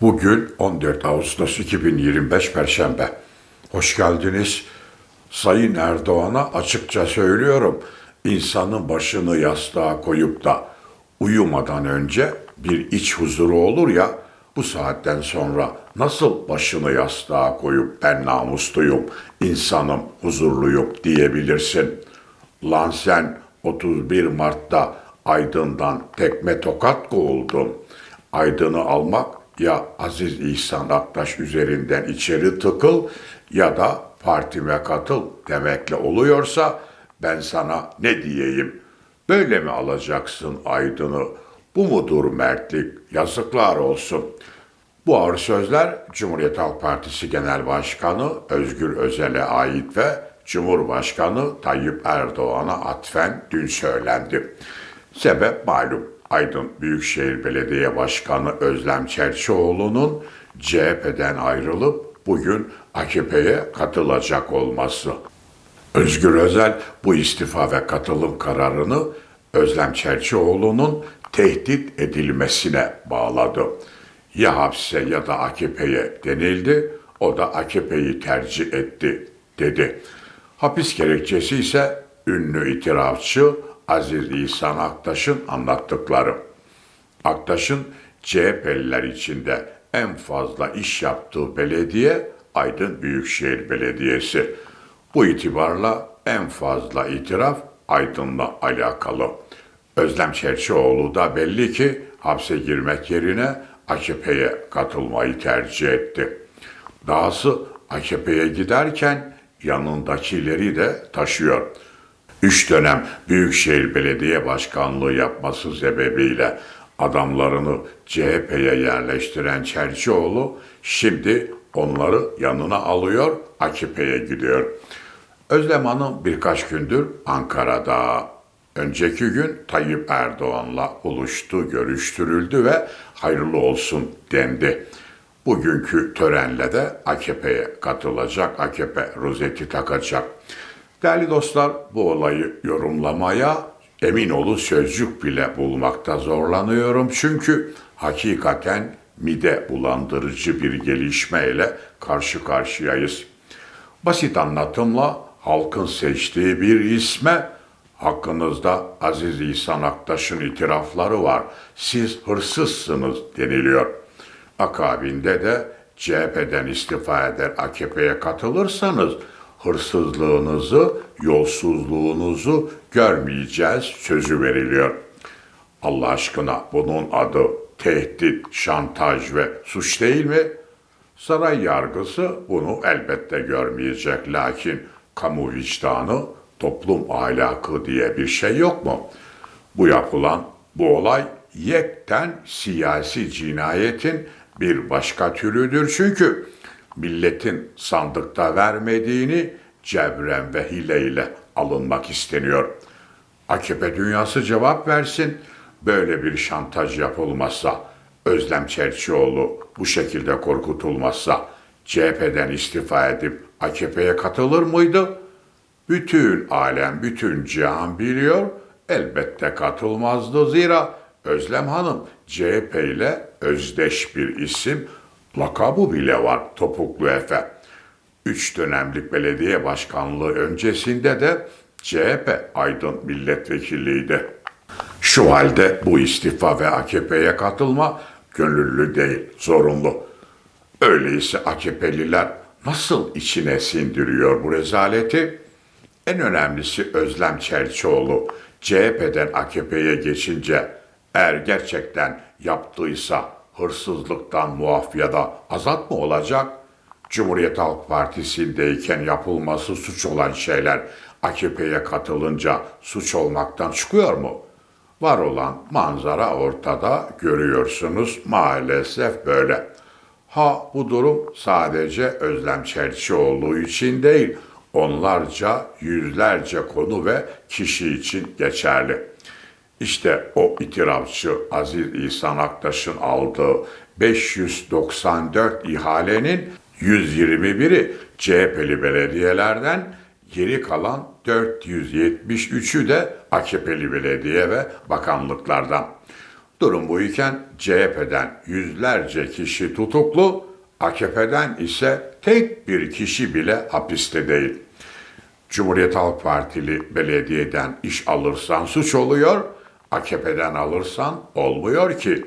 Bugün 14 Ağustos 2025 Perşembe. Hoş geldiniz. Sayın Erdoğan'a açıkça söylüyorum. İnsanın başını yastığa koyup da uyumadan önce bir iç huzuru olur ya, bu saatten sonra nasıl başını yastığa koyup ben namusluyum, insanım, huzurluyum diyebilirsin. Lan sen 31 Mart'ta Aydın'dan tekme tokat kovuldun. Aydın'ı almak ya Aziz İhsan Aktaş üzerinden içeri tıkıl ya da partime katıl demekle oluyorsa ben sana ne diyeyim? Böyle mi alacaksın Aydın'ı? Bu mudur mertlik? Yazıklar olsun. Bu ağır sözler Cumhuriyet Halk Partisi Genel Başkanı Özgür Özel'e ait ve Cumhurbaşkanı Tayyip Erdoğan'a atfen dün söylendi. Sebep malum. Aydın Büyükşehir Belediye Başkanı Özlem Çerçioğlu'nun CHP'den ayrılıp bugün AKP'ye katılacak olması. Özgür Özel bu istifa ve katılım kararını Özlem Çerçioğlu'nun tehdit edilmesine bağladı. Ya hapse ya da AKP'ye denildi, o da AKP'yi tercih etti dedi. Hapis gerekçesi ise ünlü itirafçı Aziz İhsan Aktaş'ın anlattıkları. Aktaş'ın CHP'liler içinde en fazla iş yaptığı belediye Aydın Büyükşehir Belediyesi. Bu itibarla en fazla itiraf Aydın'la alakalı. Özlem Çerçioğlu da belli ki hapse girmek yerine AKP'ye katılmayı tercih etti. Dahası AKP'ye giderken yanındakileri de taşıyor. Üç dönem Büyükşehir Belediye Başkanlığı yapması sebebiyle adamlarını CHP'ye yerleştiren Çerçioğlu şimdi onları yanına alıyor, AKP'ye gidiyor. Özlem Hanım birkaç gündür Ankara'da. Önceki gün Tayyip Erdoğan'la buluştu, görüştürüldü ve hayırlı olsun dendi. Bugünkü törenle de AKP'ye katılacak, AKP rozeti takacak. Değerli dostlar, bu olayı yorumlamaya emin olun sözcük bile bulmakta zorlanıyorum. Çünkü hakikaten mide bulandırıcı bir gelişmeyle karşı karşıyayız. Basit anlatımla halkın seçtiği bir isme hakkınızda Aziz İhsan Aktaş'ın itirafları var. Siz hırsızsınız deniliyor. Akabinde de CHP'den istifa eder AKP'ye katılırsanız hırsızlığınızı, yolsuzluğunuzu görmeyeceğiz sözü veriliyor. Allah aşkına bunun adı tehdit, şantaj ve suç değil mi? Saray yargısı bunu elbette görmeyecek lakin kamu vicdanı, toplum ahlakı diye bir şey yok mu? Bu yapılan bu olay yekten siyasi cinayetin bir başka türüdür çünkü milletin sandıkta vermediğini cebren ve hileyle alınmak isteniyor. AKP dünyası cevap versin. Böyle bir şantaj yapılmazsa, Özlem Çerçioğlu bu şekilde korkutulmazsa CHP'den istifa edip AKP'ye katılır mıydı? Bütün alem, bütün cihan biliyor. Elbette katılmazdı zira Özlem Hanım CHP ile özdeş bir isim, lakabı bile var Topuklu Efe. Üç dönemlik belediye başkanlığı öncesinde de CHP Aydın milletvekiliydi. Şu halde bu istifa ve AKP'ye katılma gönüllü değil, zorunlu. Öyleyse AKP'liler nasıl içine sindiriyor bu rezaleti? En önemlisi Özlem Çerçioğlu CHP'den AKP'ye geçince eğer gerçekten yaptıysa hırsızlıktan muaf ya da azat mı olacak? Cumhuriyet Halk Partisi'ndeyken yapılması suç olan şeyler AKP'ye katılınca suç olmaktan çıkıyor mu? Var olan manzara ortada görüyorsunuz maalesef böyle. Ha bu durum sadece Özlem Çerçioğlu için değil, onlarca, yüzlerce konu ve kişi için geçerli. İşte o itirafçı Aziz İhsan Aktaş'ın aldığı 594 ihalenin 121'i CHP'li belediyelerden, geri kalan 473'ü de AKP'li belediye ve bakanlıklardan. Durum bu iken CHP'den yüzlerce kişi tutuklu, AKP'den ise tek bir kişi bile hapiste değil. Cumhuriyet Halk Partili belediyeden iş alırsan suç oluyor, AKP'den alırsan olmuyor ki.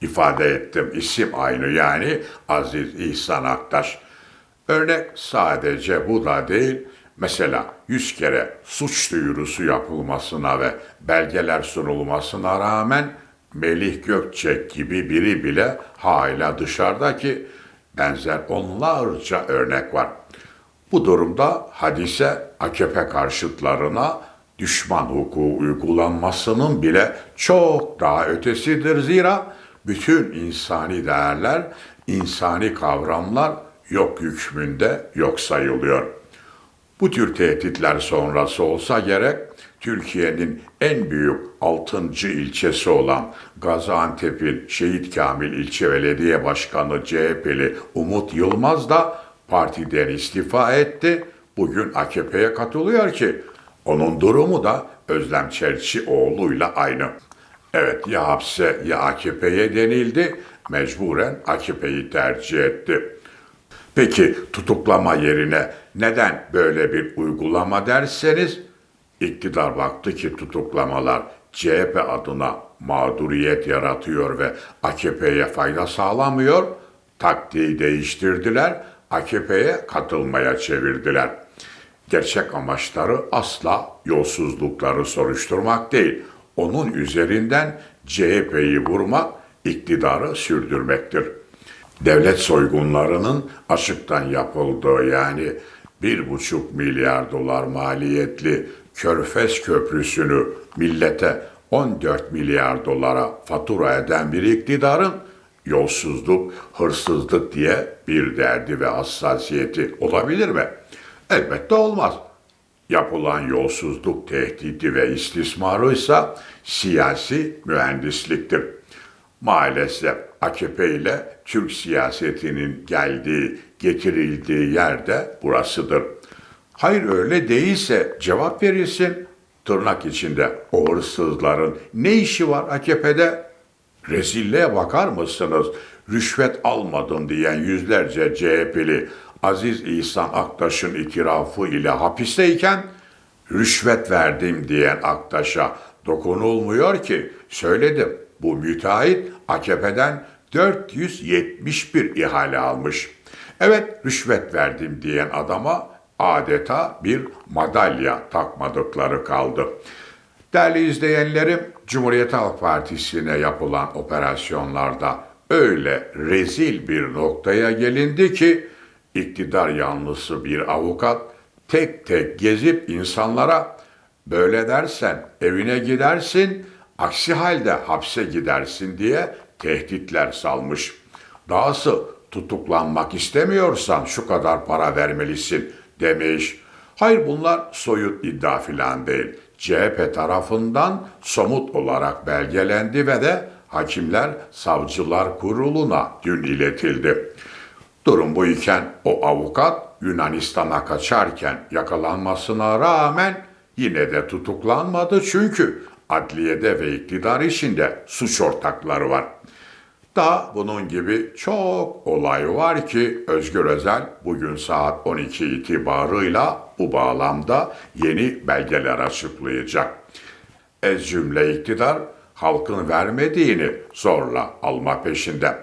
İfade ettim isim aynı yani Aziz İhsan Aktaş. Örnek sadece bu da değil, mesela 100 kere suç duyurusu yapılmasına ve belgeler sunulmasına rağmen Melih Gökçek gibi biri bile hala dışarıda ki benzer onlarca örnek var. Bu durumda hadise AKP karşıtlarına düşman hukuku uygulanmasının bile çok daha ötesidir. Zira bütün insani değerler, insani kavramlar yok hükmünde yok sayılıyor. Bu tür tehditler sonrası olsa gerek, Türkiye'nin en büyük 6. ilçesi olan Gaziantep'in Şehit Kamil İlçe Belediye Başkanı CHP'li Umut Yılmaz da partiden istifa etti. Bugün AKP'ye katılıyor ki onun durumu da Özlem Çerçioğlu'yla aynı. Evet ya hapse ya AKP'ye denildi. Mecburen AKP'yi tercih etti. Peki tutuklama yerine neden böyle bir uygulama derseniz iktidar baktı ki tutuklamalar CHP adına mağduriyet yaratıyor ve AKP'ye fayda sağlamıyor. Taktiği değiştirdiler, AKP'ye katılmaya çevirdiler. Gerçek amaçları asla yolsuzlukları soruşturmak değil. Onun üzerinden CHP'yi vurmak, iktidarı sürdürmektir devlet soygunlarının açıktan yapıldığı yani bir buçuk milyar dolar maliyetli Körfez Köprüsü'nü millete 14 milyar dolara fatura eden bir iktidarın yolsuzluk, hırsızlık diye bir derdi ve hassasiyeti olabilir mi? Elbette olmaz. Yapılan yolsuzluk tehdidi ve istismarı ise siyasi mühendisliktir. Maalesef AKP ile Türk siyasetinin geldiği, getirildiği yerde burasıdır. Hayır öyle değilse cevap verilsin. Tırnak içinde o hırsızların ne işi var AKP'de? Rezilliğe bakar mısınız? Rüşvet almadım diyen yüzlerce CHP'li Aziz İhsan Aktaş'ın itirafı ile hapisteyken rüşvet verdim diyen Aktaş'a dokunulmuyor ki söyledim. Bu müteahhit AKP'den 471 ihale almış. Evet rüşvet verdim diyen adama adeta bir madalya takmadıkları kaldı. Değerli izleyenlerim, Cumhuriyet Halk Partisi'ne yapılan operasyonlarda öyle rezil bir noktaya gelindi ki iktidar yanlısı bir avukat tek tek gezip insanlara böyle dersen evine gidersin, aksi halde hapse gidersin diye tehditler salmış. Dahası tutuklanmak istemiyorsan şu kadar para vermelisin demiş. Hayır bunlar soyut iddia filan değil. CHP tarafından somut olarak belgelendi ve de Hakimler Savcılar Kurulu'na dün iletildi. Durum bu iken o avukat Yunanistan'a kaçarken yakalanmasına rağmen yine de tutuklanmadı çünkü adliyede ve iktidar içinde suç ortakları var. Da bunun gibi çok olay var ki Özgür Özel bugün saat 12 itibarıyla bu bağlamda yeni belgeler açıklayacak. Ez cümle iktidar halkın vermediğini zorla alma peşinde.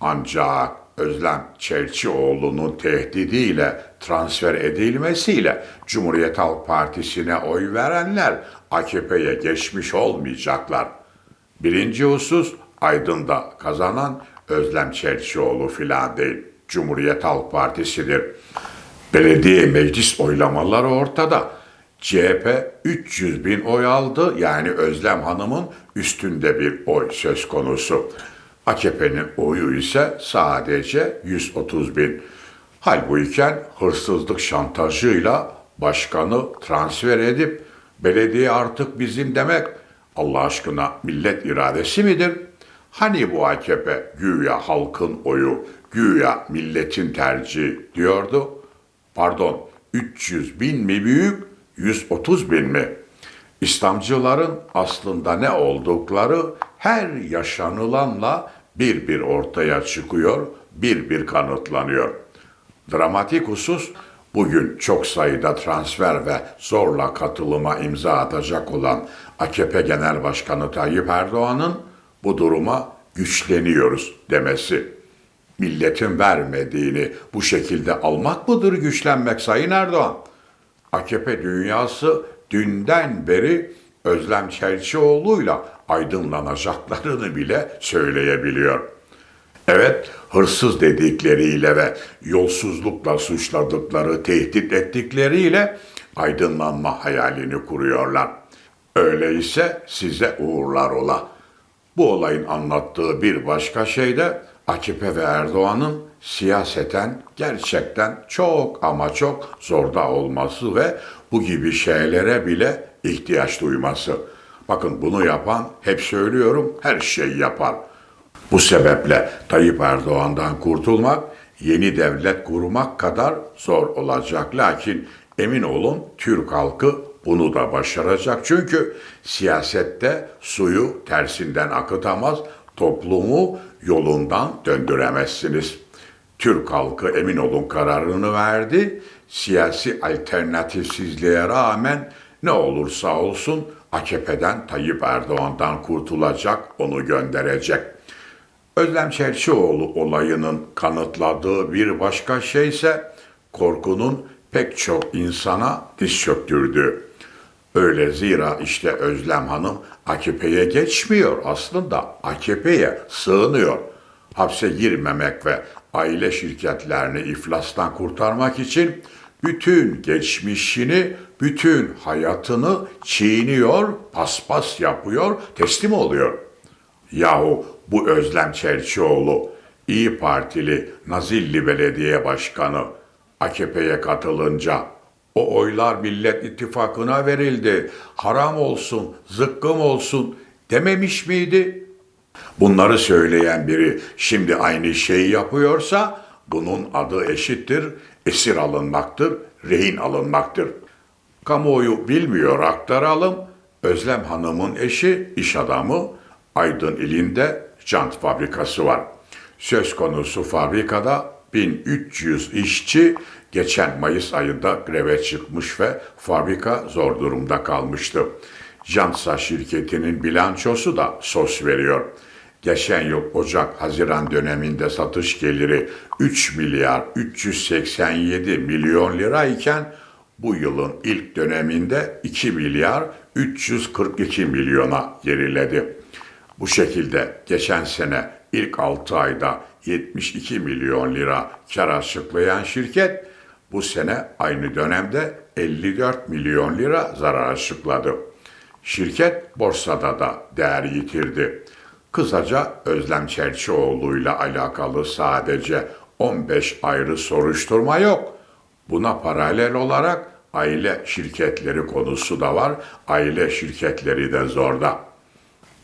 Ancak Özlem Çelçioğlu'nun tehdidiyle transfer edilmesiyle Cumhuriyet Halk Partisi'ne oy verenler AKP'ye geçmiş olmayacaklar. Birinci husus Aydın'da kazanan Özlem Çelçioğlu filan değil. Cumhuriyet Halk Partisi'dir. Belediye meclis oylamaları ortada. CHP 300 bin oy aldı yani Özlem Hanım'ın üstünde bir oy söz konusu. AKP'nin oyu ise sadece 130 bin. Halbuyken hırsızlık şantajıyla başkanı transfer edip belediye artık bizim demek Allah aşkına millet iradesi midir? Hani bu AKP güya halkın oyu, güya milletin tercihi diyordu? Pardon 300 bin mi büyük, 130 bin mi? İslamcıların aslında ne oldukları her yaşanılanla bir bir ortaya çıkıyor, bir bir kanıtlanıyor. Dramatik husus bugün çok sayıda transfer ve zorla katılıma imza atacak olan AKP Genel Başkanı Tayyip Erdoğan'ın bu duruma güçleniyoruz demesi. Milletin vermediğini bu şekilde almak mıdır güçlenmek Sayın Erdoğan? AKP dünyası dünden beri Özlem Çelçioğlu'yla aydınlanacaklarını bile söyleyebiliyor. Evet, hırsız dedikleriyle ve yolsuzlukla suçladıkları, tehdit ettikleriyle aydınlanma hayalini kuruyorlar. Öyleyse size uğurlar ola. Bu olayın anlattığı bir başka şey de AKP ve Erdoğan'ın siyaseten gerçekten çok ama çok zorda olması ve bu gibi şeylere bile ihtiyaç duyması. Bakın bunu yapan hep söylüyorum her şeyi yapar. Bu sebeple Tayyip Erdoğan'dan kurtulmak yeni devlet kurmak kadar zor olacak. Lakin emin olun Türk halkı bunu da başaracak. Çünkü siyasette suyu tersinden akıtamaz, toplumu yolundan döndüremezsiniz. Türk halkı emin olun kararını verdi. Siyasi alternatifsizliğe rağmen ne olursa olsun AKP'den Tayyip Erdoğan'dan kurtulacak, onu gönderecek. Özlem Çerçioğlu olayının kanıtladığı bir başka şey ise korkunun pek çok insana diz çöktürdüğü. Öyle zira işte Özlem Hanım AKP'ye geçmiyor aslında AKP'ye sığınıyor. Hapse girmemek ve aile şirketlerini iflastan kurtarmak için bütün geçmişini, bütün hayatını çiğniyor, paspas yapıyor, teslim oluyor. Yahu bu Özlem Çerçioğlu, İyi Partili Nazilli Belediye Başkanı AKP'ye katılınca o oylar Millet İttifakı'na verildi. Haram olsun, zıkkım olsun dememiş miydi? Bunları söyleyen biri şimdi aynı şeyi yapıyorsa bunun adı eşittir, esir alınmaktır, rehin alınmaktır. Kamuoyu bilmiyor aktaralım. Özlem Hanım'ın eşi iş adamı Aydın ilinde jant fabrikası var. Söz konusu fabrikada 1300 işçi geçen Mayıs ayında greve çıkmış ve fabrika zor durumda kalmıştı. Jansa şirketinin bilançosu da sos veriyor. Geçen yıl Ocak-Haziran döneminde satış geliri 3 milyar 387 milyon lira iken bu yılın ilk döneminde 2 milyar 342 milyona geriledi. Bu şekilde geçen sene ilk 6 ayda 72 milyon lira kar açıklayan şirket bu sene aynı dönemde 54 milyon lira zarar açıkladı. Şirket borsada da değer yitirdi. Kısaca Özlem Çerçioğlu'yla alakalı sadece 15 ayrı soruşturma yok. Buna paralel olarak aile şirketleri konusu da var. Aile şirketleri de zorda.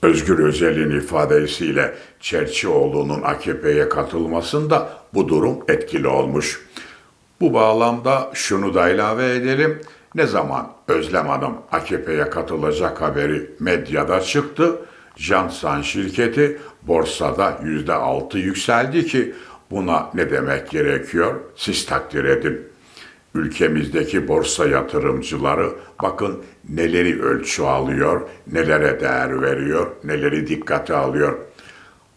Özgür Özel'in ifadesiyle Çerçioğlu'nun AKP'ye katılmasında bu durum etkili olmuş. Bu bağlamda şunu da ilave edelim. Ne zaman Özlem Hanım AKP'ye katılacak haberi medyada çıktı, Jansan şirketi borsada yüzde altı yükseldi ki buna ne demek gerekiyor siz takdir edin. Ülkemizdeki borsa yatırımcıları bakın neleri ölçü alıyor, nelere değer veriyor, neleri dikkate alıyor.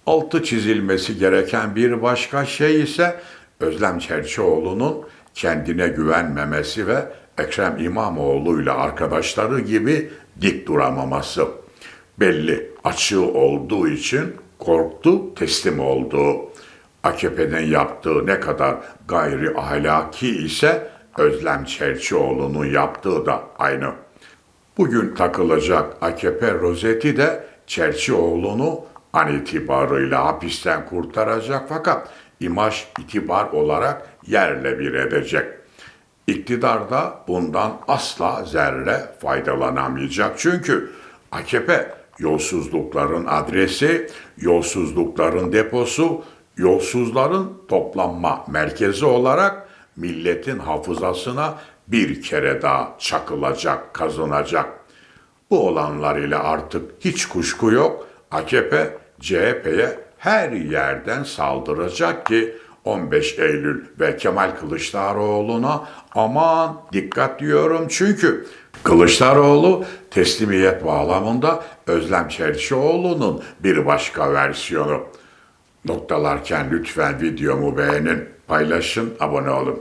Altı çizilmesi gereken bir başka şey ise Özlem Çerçioğlu'nun kendine güvenmemesi ve Ekrem İmamoğlu ile arkadaşları gibi dik duramaması. Belli açığı olduğu için korktu, teslim oldu. AKP'nin yaptığı ne kadar gayri ahlaki ise Özlem Çerçioğlu'nun yaptığı da aynı. Bugün takılacak AKP rozeti de Çerçioğlu'nu an itibarıyla hapisten kurtaracak fakat imaj itibar olarak yerle bir edecek. İktidar da bundan asla zerre faydalanamayacak. Çünkü AKP yolsuzlukların adresi, yolsuzlukların deposu, yolsuzların toplanma merkezi olarak milletin hafızasına bir kere daha çakılacak, kazınacak. Bu olanlarıyla artık hiç kuşku yok. AKP CHP'ye her yerden saldıracak ki 15 Eylül ve Kemal Kılıçdaroğlu'na aman dikkat diyorum çünkü Kılıçdaroğlu teslimiyet bağlamında Özlem Çerçioğlu'nun bir başka versiyonu. Noktalarken lütfen videomu beğenin, paylaşın, abone olun.